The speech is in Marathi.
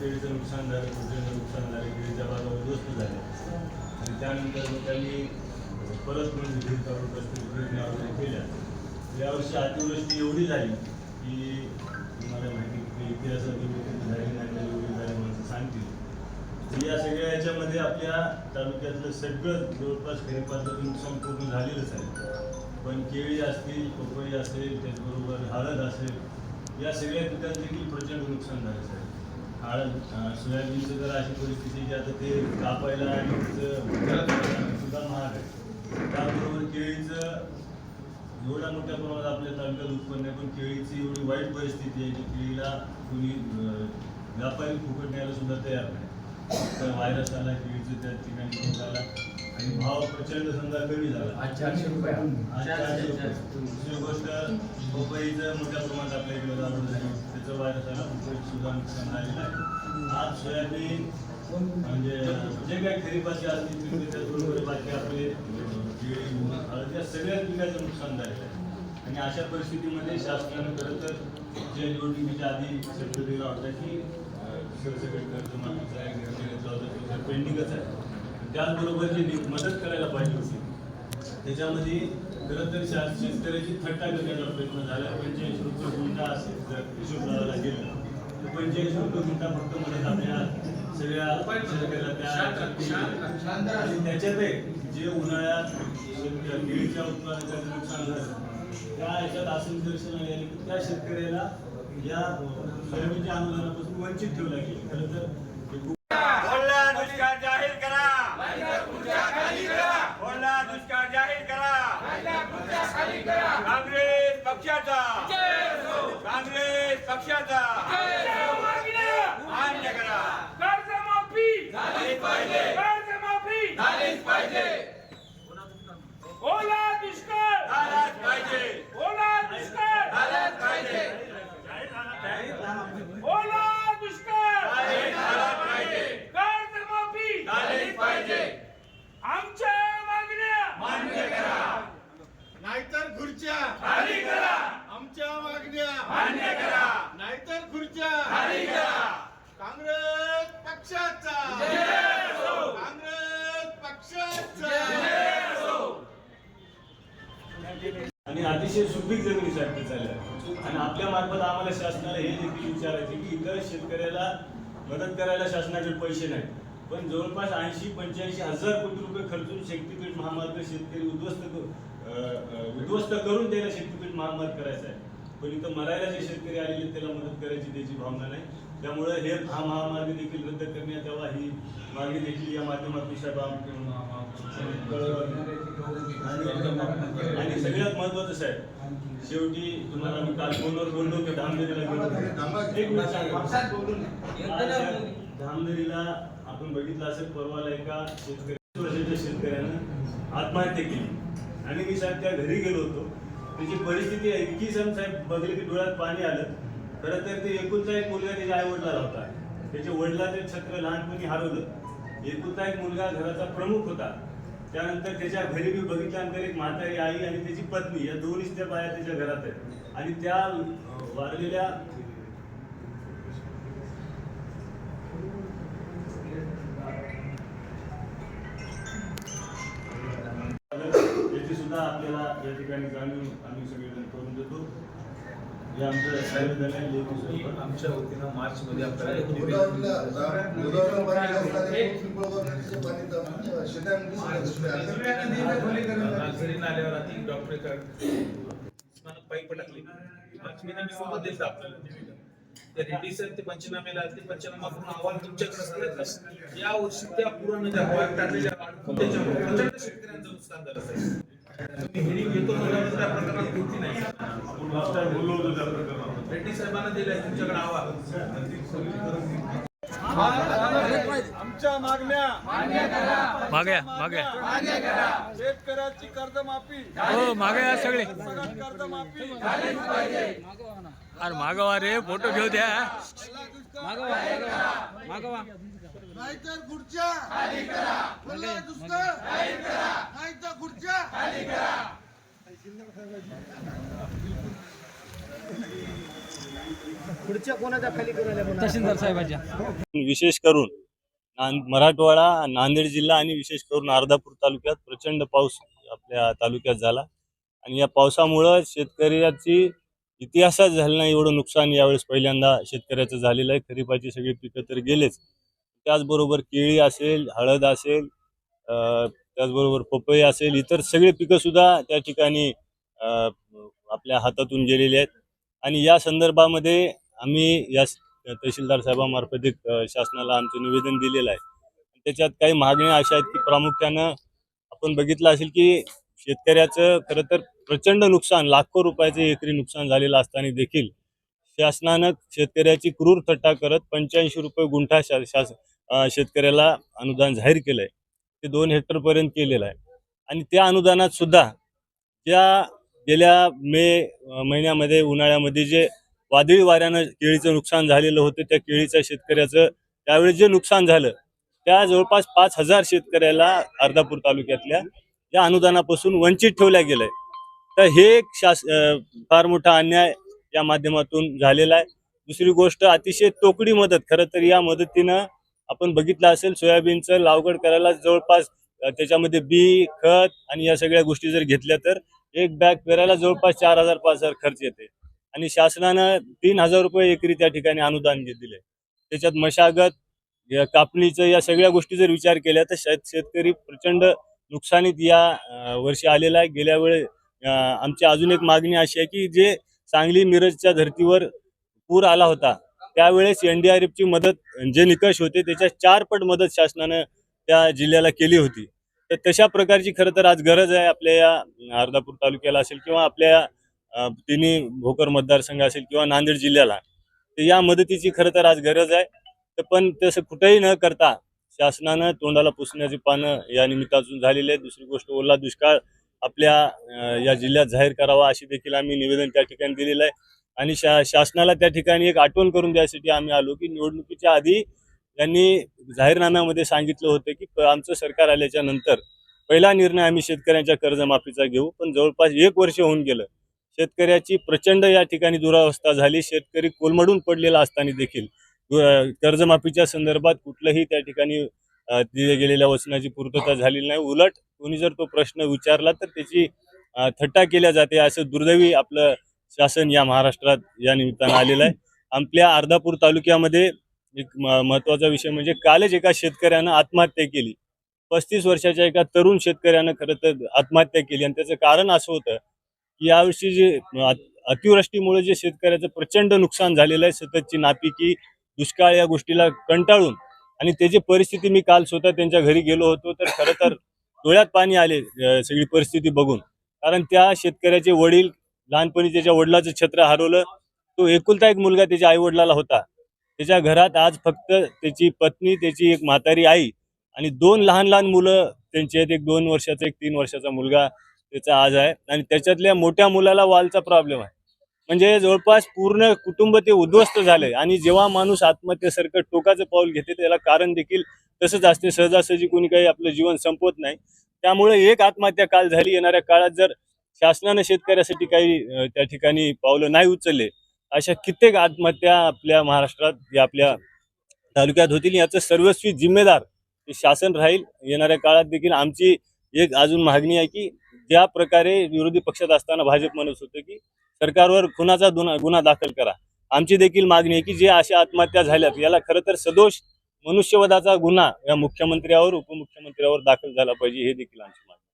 केळीचं नुकसान झालं कुठलं नुकसान झालं केळीच्या बागा उद्ध्वस्त झाल्या आणि त्यानंतर मग त्यांनी परत म्हणून विधी करून रस्ते गिरण्या वगैरे केल्या यावर्षी अतिवृष्टी एवढी झाली की तुम्हाला माहिती की इतिहासात एवढी झाली नाही एवढी झाली माणसं सांगतील. तर या सगळ्या याच्यामध्ये आपल्या तालुक्यातलं सगळं जवळपास खरीपाचं नुकसान पूर्ण झालेलंच आहे. पण केळी असतील पपई असेल त्याचबरोबर हळद असेल या सगळ्या पिकांचं देखील प्रचंड नुकसान झालं आहे. हळद सोयाबीनचं जर अशी परिस्थिती की आता ते कापायला आणि सुद्धा महाग आहे. त्याबरोबर केळीचं एवढ्या मोठ्या प्रमाणात आपल्या तालुक्यात उत्पन्न आहे पण केळीची एवढी वाईट परिस्थिती आहे की केळीला कुणी व्यापारी फुकट न्यायला सुद्धा तयार नाही. तर व्हायरस आला केळीचं त्या ठिकाणी रोग आला आणि भाव प्रचंड समजा कमी झाला. आज चारशे रुपये. आज चारशे रुपये. दुसरी गोष्ट पपईचं मोठ्या प्रमाणात आपल्या इकडे लागवड झाली. त्याचं व्हायरस आला पपईचं सुद्धा नुकसान झालेलं आहे. आज सोयाबीन म्हणजे जे काही खरीपाचे असतील त्याचबरोबर बाकी आपले अं, केळी ऊस, हळद या सगळ्याच पिकाचं नुकसान झालेलं आहे. आणि अशा परिस्थितीमध्ये शासनानं खरं तर जे निवडणुकीच्या आधी सेक्रेटरीला वाटतं की सरसकट कर्ज माफीचं आहे होतं पेंडिंगच आहे. त्याचबरोबर जी मदत करायला पाहिजे होती त्याच्यामध्ये खरं तर शेतकऱ्याची थट्टा करण्याचा प्रयत्न झाला. पंचेचाळीस रुपये गुंठा असेल जर हिशोब लावायला गेलं तर पंचेचाळीस रुपये गुंठा फक्त मदत आपल्या सगळ्या शेतकऱ्याला त्या आणि त्याच्यात जे उन्हाळ्यात केळीच्या उत्पादनाचं नुकसान झालं त्या याच्यात असं निदर्शन आले की त्या शेतकऱ्याला या सोयाबीनच्या अनुदानापासून वंचित ठेवलं गेलं. खरं तर हे खूप बोलला दुष्काळ जाहीर करा बोलला दुष्काळ जाहीर करा काँग्रेस पक्षाचा काँग्रेस पक्षाचा मान्य करा कर्जमाफी झालीच पाहिजे कर्जमाफी झालीच पाहिजे ओला दुष्काळ झालाच पाहिजे ओला दुष्काळ झालाच पाहिजे ओला दुष्काळ जाहीर झालाच पाहिजे कर्जमाफी झालीच पाहिजे आमच्या मागण्या मान्य करा नाहीतर खुर्च्या खाली करा आमच्या मागण्या मान्य करा नाहीतर खुर्च्या खाली करा काँग्रेस पक्षाचा जय असो. काँग्रेस पक्षाचा आणि अतिशय सुपीक जमिनीसाठी चालल्या. आणि आपल्या मार्फत आम्हाला शासनाला हे देखील विचारायचे की इतर शेतकऱ्याला मदत करायला शासनाचे पैसे नाहीत. पण जवळपास ऐंशी पंच्याऐंशी हजार कोटी रुपये खर्चून शक्तीपीठ महामार्ग शेतकरी उद्ध्वस्त उद्ध्वस्त करून त्याला शक्तीपीठ महामार्ग करायचा आहे. पण इथं मरायला जे शेतकरी आलेले त्याला मदत करायची त्याची भावना नाही. त्यामुळे हे हा महामार्ग देखील रद्द करण्यात यावा ही मागणी देखील या माध्यमातून साहेब आणि सगळ्यात महत्वाचं साहेब शेवटी तुम्हाला मी काल फोनवर बोललो की साहेब, धामदरीला आपण बघितलं असेल परवाला एका शेतकरी वर्षाच्या शेतकऱ्यानं आत्महत्या केली. आणि मी साहेब त्या घरी गेलो होतो. त्याची परिस्थिती इतकी सम साहेब बघले की डोळ्यात पाणी आलं. खरं तर ते एकुलता एक मुलगा त्याच्या आई वडिलाला होता. त्याच्या वडिलाचे छत्र लहानपणी हरवलं. एकुलता एक मुलगा घराचा प्रमुख होता. त्यानंतर त्याच्या घरी मी बघितल्यानंतर एक म्हातारी आई आणि त्याची पत्नी या दोन्हीच त्या बाया त्याच्या घरात आहेत. आणि त्या वारलेल्या सुद्धा आपल्याला या ठिकाणी जाणून आम्ही सगळेजण करून देतो. हे आमचं संविधान आहे. लेखी स्वरूपात. आमच्या वतीनं मार्च मध्ये आपल्याला नाल्यावर आधी डॉक्टरेकडे पाईप टाकली. मार्च आपल्याला रेड्डी ते पंचनामेला ते पंचनामा करून अहवाल तुमच्याकडे सगळ्यात या वर्षी त्या पूर्ण ज्या टाकलेल्या त्याच्यामुळे शेतकऱ्यांचं नुकसान झालं साहेब रेड्डी साहेबांना दिलंय तुमच्याकडे अहवाल आमच्या मागण्या. मागे मागे शेतकऱ्याची कर्जमाफी. हो मागे या सगळे कर्जमाफी. अरे मागवा रे फोटो घेऊ द्या. नाहीतर खुर्च्या. बोलला दुष्काळ नाहीतर खुर्च्या तहसीलदार साहेबाच्या. विशेष करून मराठवाडा नांदेड जिल्हा आणि विशेष करून अर्धापूर तालुक्यात प्रचंड पाऊस आपल्या तालुक्यात झाला. आणि या पावसामुळं शेतकऱ्याची इतिहासात झालं नाही एवढं नुकसान यावेळेस पहिल्यांदा शेतकऱ्याचं झालेलं आहे. खरीपाची सगळी पिकं तर गेलेच. त्याचबरोबर केळी असेल हळद असेल अं, त्याचबरोबर पपई असेल इतर सगळे पिकं सुद्धा त्या ठिकाणी अं, आपल्या हातातून गेलेली आहेत. आणि या संदर्भामध्ये आम्ही या तहसीलदार साहेबामार्फत एक शासनाला आमचं निवेदन दिलेलं आहे. त्याच्यात काही मागण्या अशा आहेत की प्रामुख्यानं आपण बघितलं असेल की शेतकऱ्याचं खरं तर प्रचंड नुकसान लाखो रुपयाचं एकरी नुकसान झालेलं असताना देखील शासनानं शेतकऱ्याची क्रूर थट्टा करत पंच्याऐंशी रुपये गुंठा शा शास शेतकऱ्याला अनुदान जाहीर केलं आहे ते दोन हेक्टरपर्यंत केलेलं आहे. आणि त्या अनुदानात सुद्धा ज्या गेल्या मे महिन्यामध्ये उन्हाळ्यामध्ये जे वादळी वाऱ्यानं केळीचं नुकसान झालेलं होतं त्या केळीच्या शेतकऱ्याचं त्यावेळी जे नुकसान झालं त्या जवळपास पाच हजार शेतकऱ्याला अर्धापूर तालुक्यातल्या या अनुदानापासून वंचित ठेवल्या गेलंय. तर हे एक शास फार मोठा अन्याय या माध्यमातून झालेला आहे. दुसरी गोष्ट अतिशय तोकडी मदत खरं तर या मदतीनं आपण बघितलं असेल सोयाबीनचं लावगड करायला जवळपास त्याच्यामध्ये बी खत आणि या सगळ्या गोष्टी जर घेतल्या तर एक बॅग पेरायला जवळपास चार हजार पाच हजार खर्च येते. आणि शासनानं तीन हजार रुपये एकरी त्या ठिकाणी अनुदान दिले त्याच्यात मशागत कापणीचं या सगळ्या गोष्टी जर विचार केल्या तर शेत शेतकरी प्रचंड नुकसानीत या वर्षी आलेला आहे. गेल्या वेळे आमची अजून एक मागणी अशी आहे की जे सांगली मिरजच्या धर्तीवर पूर आला होता त्यावेळेस एन डी आर मदत जे निकष होते त्याच्या चार पट मदत शासनानं त्या जिल्ह्याला केली होती. तर तशा प्रकारची खरं तर आज गरज आहे आपल्या या अर्धापूर तालुक्याला असेल किंवा आपल्या तिन्ही भोकर मतदारसंघ असेल किंवा नांदेड जिल्ह्याला तर या मदतीची खरं तर आज गरज आहे. तर पण तसं कुठेही न करता शासनानं तोंडाला पुसण्याची पानं या निमित्तातून झालेली आहेत. दुसरी गोष्ट ओला दुष्काळ आपल्या या जिल्ह्यात जाहीर करावा अशी देखील आम्ही निवेदन त्या ठिकाणी दिलेलं आहे. आणि शा शासनाला त्या ठिकाणी एक आठवण करून द्यायसाठी आम्ही आलो की निवडणुकीच्या आधी त्यांनी जाहीरनाम्यामध्ये सांगितलं होतं की प- आमचं सरकार आल्याच्यानंतर पहिला निर्णय आम्ही शेतकऱ्यांच्या कर्जमाफीचा घेऊ. पण जवळपास एक वर्ष होऊन गेलं. शेतकऱ्याची प्रचंड या ठिकाणी दुरावस्था झाली. शेतकरी कोलमडून पडलेला असताना देखील कर्जमाफीच्या संदर्भात कुठलंही त्या ठिकाणी दिल्या गेलेल्या वचनाची पूर्तता झालेली नाही. उलट कोणी जर तो प्रश्न विचारला तर त्याची थट्टा केल्या जाते असं दुर्दैवी आपलं शासन या महाराष्ट्रात या निमित्तानं आलेलं आहे. आपल्या अर्धापूर तालुक्यामध्ये एक महत्त्वाचा विषय म्हणजे कालच एका शेतकऱ्यानं आत्महत्या केली. पस्तीस वर्षाच्या एका तरुण शेतकऱ्यानं खरं तर आत्महत्या केली आणि त्याचं कारण असं होतं की यावर्षी जे अतिवृष्टीमुळे जे शेतकऱ्याचं प्रचंड नुकसान झालेलं आहे सततची नापिकी दुष्काळ या गोष्टीला कंटाळून आणि त्याची परिस्थिती मी काल स्वतः त्यांच्या घरी गेलो होतो तर खरं तर डोळ्यात पाणी आले सगळी परिस्थिती बघून. कारण त्या शेतकऱ्याचे वडील लहानपणी त्याच्या वडिलाचं छत्र हरवलं तो एकुलता एक मुलगा त्याच्या आई वडिलाला होता. त्याच्या घरात आज फक्त त्याची पत्नी त्याची एक म्हातारी आई आणि दोन लहान लहान मुलं त्यांचे आहेत एक दोन वर्षाचा एक तीन वर्षाचा मुलगा त्याचा आज आहे. आणि त्याच्यातल्या मोठ्या मुलाला वालचा प्रॉब्लेम आहे. म्हणजे जवळपास पूर्ण कुटुंब ते उद्ध्वस्त झाले आणि जेव्हा माणूस आत्महत्येसारखं टोकाचं पाऊल घेते त्याला कारण देखील तसंच असते. सहजासहजी कोणी काही आपलं जीवन संपवत नाही. त्यामुळे एक आत्महत्या काल झाली. येणाऱ्या काळात जर शासनानं शेतकऱ्यासाठी काही त्या ठिकाणी पावलं नाही उचलले अशा कित्येक आत्महत्या आपल्या महाराष्ट्रात या आपल्या तालुक्यात होतील. याचं सर्वस्वी जिम्मेदार शासन राहील. येणाऱ्या काळात देखील आमची एक अजून मागणी आहे की ज्या प्रकारे विरोधी पक्षात असताना भाजप म्हणत होतं की सरकारवर खुनाचा गुन्हा गुन्हा दाखल करा. आमची देखील मागणी आहे की जे अशा आत्महत्या झाल्यात याला खरं तर सदोष मनुष्यवधाचा गुन्हा या मुख्यमंत्र्यावर उपमुख्यमंत्र्यावर दाखल झाला पाहिजे हे देखील आमची मागणी